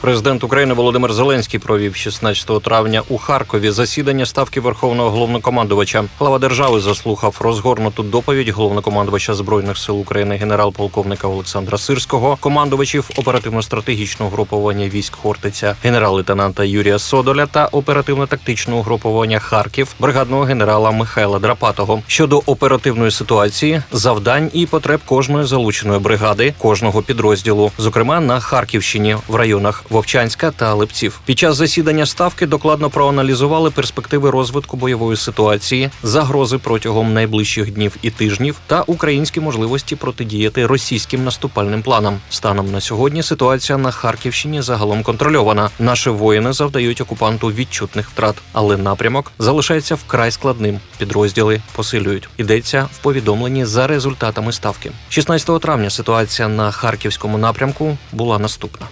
Президент України Володимир Зеленський провів 16 травня у Харкові засідання ставки Верховного головнокомандувача. Глава держави заслухав розгорнуту доповідь головнокомандувача збройних сил України генерал-полковника Олександра Сирського, командувачів оперативно-стратегічного груповання військ Хортиця, генерал-лейтенанта Юрія Содоля та оперативно-тактичного груповання Харків, бригадного генерала Михайла Драпатого щодо оперативної ситуації, завдань і потреб кожної залученої бригади, кожного підрозділу, зокрема на Харківщині в районах Вовчанська та Липців. Під час засідання ставки докладно проаналізували перспективи розвитку бойової ситуації, загрози протягом найближчих днів і тижнів та українські можливості протидіяти російським наступальним планам. Станом на сьогодні ситуація на Харківщині загалом контрольована. Наші воїни завдають окупанту відчутних втрат, але напрямок залишається вкрай складним. Підрозділи посилюють. Йдеться в повідомленні за результатами ставки. 16 травня ситуація на харківському напрямку була наступна.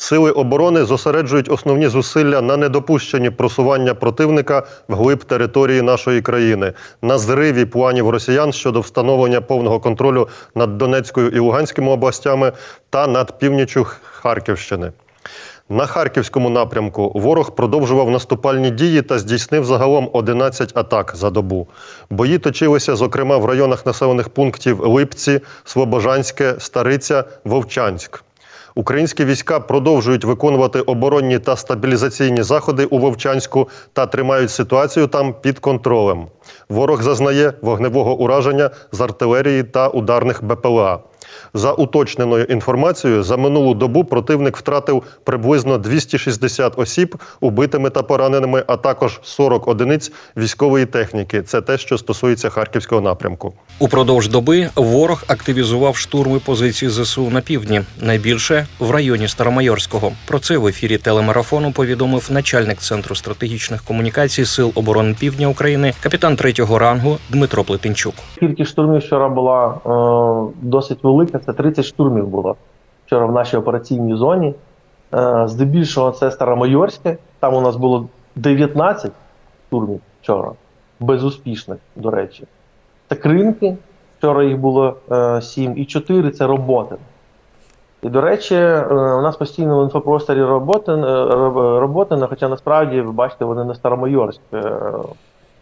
Сили оборони зосереджують основні зусилля на недопущенні просування противника вглиб території нашої країни, на зриві планів росіян щодо встановлення повного контролю над Донецькою і Луганськими областями та над північю Харківщини. На харківському напрямку ворог продовжував наступальні дії та здійснив загалом 11 атак за добу. Бої точилися, зокрема, в районах населених пунктів Липці, Слобожанське, Стариця, Вовчанськ. Українські війська продовжують виконувати оборонні та стабілізаційні заходи у Вовчанську та тримають ситуацію там під контролем. Ворог зазнає вогневого ураження з артилерії та ударних БПЛА. За уточненою інформацією, за минулу добу противник втратив приблизно 260 осіб убитими та пораненими, а також 40 одиниць військової техніки. Це те, що стосується харківського напрямку. Упродовж доби ворог активізував штурми позицій ЗСУ на півдні, найбільше в районі Старомайорського. Про це в ефірі телемарафону повідомив начальник центру стратегічних комунікацій Сил оборони Півдня України, капітан третього рангу Дмитро Плетенчук. Кількість штурмів вчора була е, досить велика. Це 30 штурмів було вчора в нашій операційній зоні. Е, здебільшого це Старомайорське. Там у нас було 19 штурмів вчора, безуспішних, до речі. Це кринки. Вчора їх було е, 7, і 4 це роботи. І, до речі, е, у нас постійно в інфопросторі роботи, хоча насправді, ви бачите, вони на Старомайорськ е,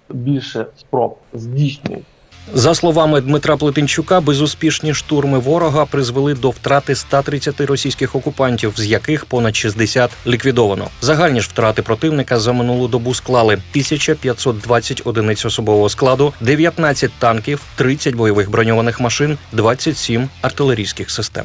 більше спроб здійснюють. За словами Дмитра Плетенчука, безуспішні штурми ворога призвели до втрати 130 російських окупантів, з яких понад 60 ліквідовано. Загальні ж втрати противника за минулу добу склали 1520 одиниць особового складу, 19 танків, 30 бойових броньованих машин, 27 артилерійських систем.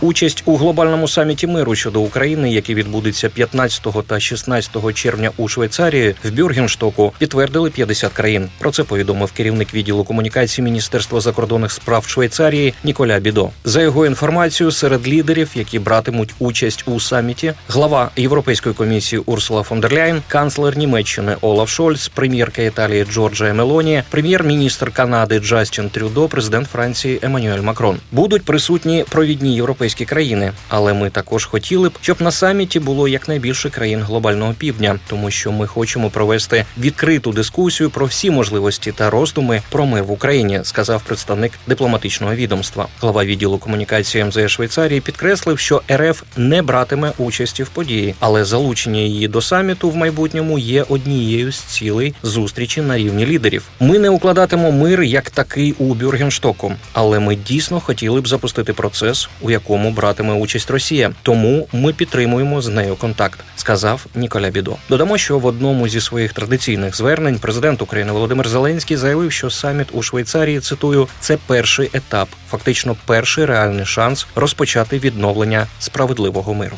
Участь у глобальному саміті миру щодо України, який відбудеться 15 та 16 червня у Швейцарії, в Бюргенштоку підтвердили 50 країн. Про це повідомив керівник відділу комунікації Міністерства закордонних справ Швейцарії Ніколя Бідо. За його інформацією, серед лідерів, які братимуть участь у саміті, глава Європейської комісії Урсула фон дер Ляйн, канцлер Німеччини Олаф Шольц, прем'єрка Італії Джорджа Мелоні, прем'єр-міністр Канади Джастін Трюдо, президент Франції Еммануель Макрон будуть присутні провідні європейські європейські країни. Але ми також хотіли б, щоб на саміті було якнайбільше країн глобального півдня, тому що ми хочемо провести відкриту дискусію про всі можливості та роздуми про мир в Україні, сказав представник дипломатичного відомства. Глава відділу комунікації МЗС Швейцарії підкреслив, що РФ не братиме участі в події, але залучення її до саміту в майбутньому є однією з цілей зустрічі на рівні лідерів. Ми не укладатимо мир як такий у Бюргенштоку, але ми дійсно хотіли б запустити процес, у якому якому братиме участь Росія. Тому ми підтримуємо з нею контакт, сказав Ніколя Бідо. Додамо, що в одному зі своїх традиційних звернень президент України Володимир Зеленський заявив, що саміт у Швейцарії цитую це перший етап, фактично перший реальний шанс розпочати відновлення справедливого миру.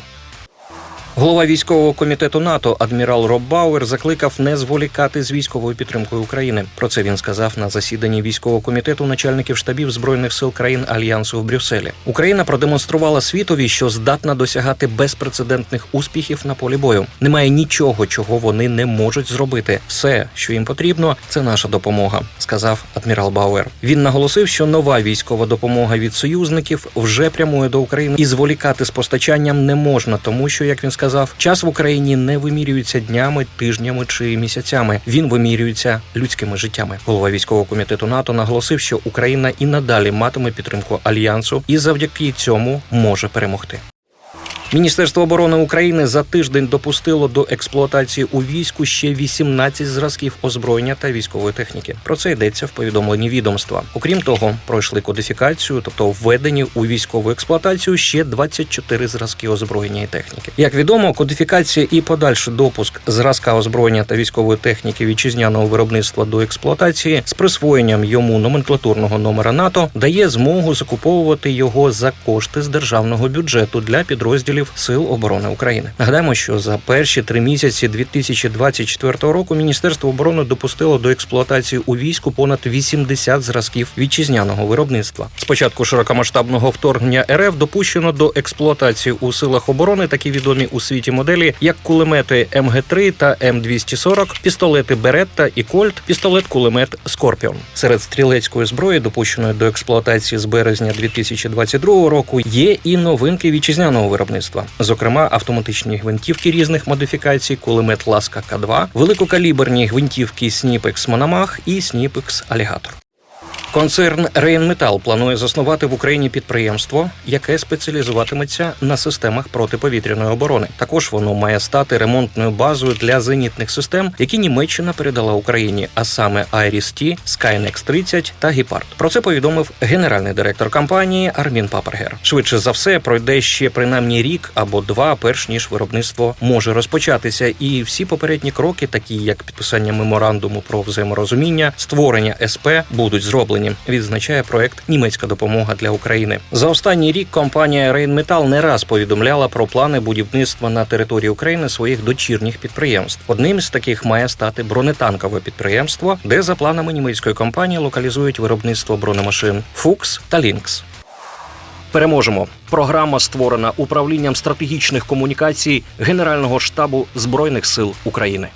Голова військового комітету НАТО адмірал Роб Бауер закликав не зволікати з військовою підтримкою України. Про це він сказав на засіданні військового комітету начальників штабів збройних сил країн альянсу в Брюсселі. Україна продемонструвала світові, що здатна досягати безпрецедентних успіхів на полі бою. Немає нічого, чого вони не можуть зробити. Все, що їм потрібно, це наша допомога, сказав адмірал Бауер. Він наголосив, що нова військова допомога від союзників вже прямує до України і зволікати з постачанням не можна, тому що як він сказав. Сказав: час в Україні не вимірюється днями, тижнями чи місяцями. Він вимірюється людськими життями. Голова військового комітету НАТО наголосив, що Україна і надалі матиме підтримку альянсу, і завдяки цьому може перемогти. Міністерство оборони України за тиждень допустило до експлуатації у війську ще 18 зразків озброєння та військової техніки. Про це йдеться в повідомленні відомства. Окрім того, пройшли кодифікацію, тобто введені у військову експлуатацію ще 24 зразки озброєння і техніки. Як відомо, кодифікація і подальший допуск зразка озброєння та військової техніки вітчизняного виробництва до експлуатації з присвоєнням йому номенклатурного номера НАТО дає змогу закуповувати його за кошти з державного бюджету для підрозділів Сил оборони України. Нагадаємо, що за перші три місяці 2024 року Міністерство оборони допустило до експлуатації у війську понад 80 зразків вітчизняного виробництва. З початку широкомасштабного вторгнення РФ допущено до експлуатації у силах оборони такі відомі у світі моделі, як кулемети МГ-3 та М240, пістолети Беретта і Кольт, пістолет-кулемет Скорпіон. Серед стрілецької зброї, допущеної до експлуатації з березня 2022 року, є і новинки вітчизняного виробництва, зокрема автоматичні гвинтівки різних модифікацій, кулемет Ласка К2, великокаліберні гвинтівки Сніпекс Мономах і Сніпекс Алігатор. Концерн Рейнметал планує заснувати в Україні підприємство, яке спеціалізуватиметься на системах протиповітряної оборони. Також воно має стати ремонтною базою для зенітних систем, які Німеччина передала Україні, а саме Iris-T, Skynex 30 та Гепард. Про це повідомив генеральний директор компанії Армін Папергер. Швидше за все пройде ще принаймні рік або два, перш ніж виробництво може розпочатися. І всі попередні кроки, такі як підписання меморандуму про взаєморозуміння, створення СП, будуть зроблені. Відзначає проект Німецька допомога для України. За останній рік компанія Rheinmetall не раз повідомляла про плани будівництва на території України своїх дочірніх підприємств. Одним з таких має стати бронетанкове підприємство, де за планами німецької компанії локалізують виробництво бронемашин Фукс та Лінкс. Переможемо. Програма створена управлінням стратегічних комунікацій Генерального штабу збройних сил України.